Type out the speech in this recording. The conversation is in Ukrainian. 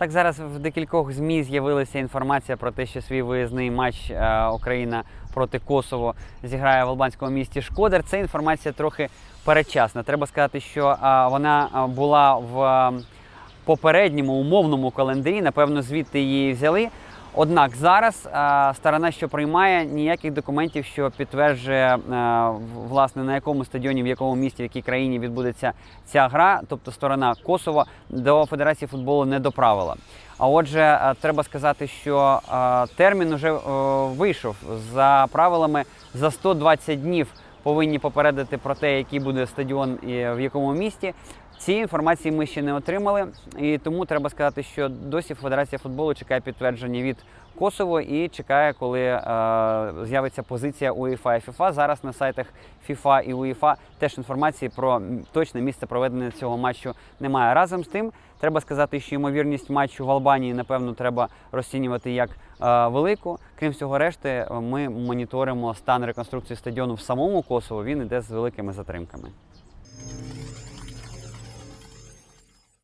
Так, зараз в декількох ЗМІ з'явилася інформація про те, що свій виїзний матч е, Україна проти Косово зіграє в албанському місті Шкодер. Це інформація трохи передчасна. Треба сказати, що е, вона е, була в попередньому умовному календарі. Напевно, звідти її взяли. Однак зараз е, сторона, що приймає, ніяких документів, що підтверджує е, власне на якому стадіоні, в якому місті, в якій країні відбудеться ця гра, тобто сторона Косово до Федерації футболу не доправила. А отже, е, треба сказати, що е, термін уже е, вийшов за правилами за 120 днів. Повинні попередити про те, який буде стадіон і в якому місті. Цієї інформації ми ще не отримали, і тому треба сказати, що досі Федерація футболу чекає підтвердження від Косово і чекає, коли е, з'явиться позиція УЄФА і ФІФА. Зараз на сайтах ФІФА і УЄФА теж інформації про точне місце проведення цього матчу немає. Разом з тим, треба сказати, що ймовірність матчу в Албанії, напевно, треба розцінювати як е, велику. Крім всього решти, ми моніторимо стан реконструкції стадіону в самому Косово. Він іде з великими затримками.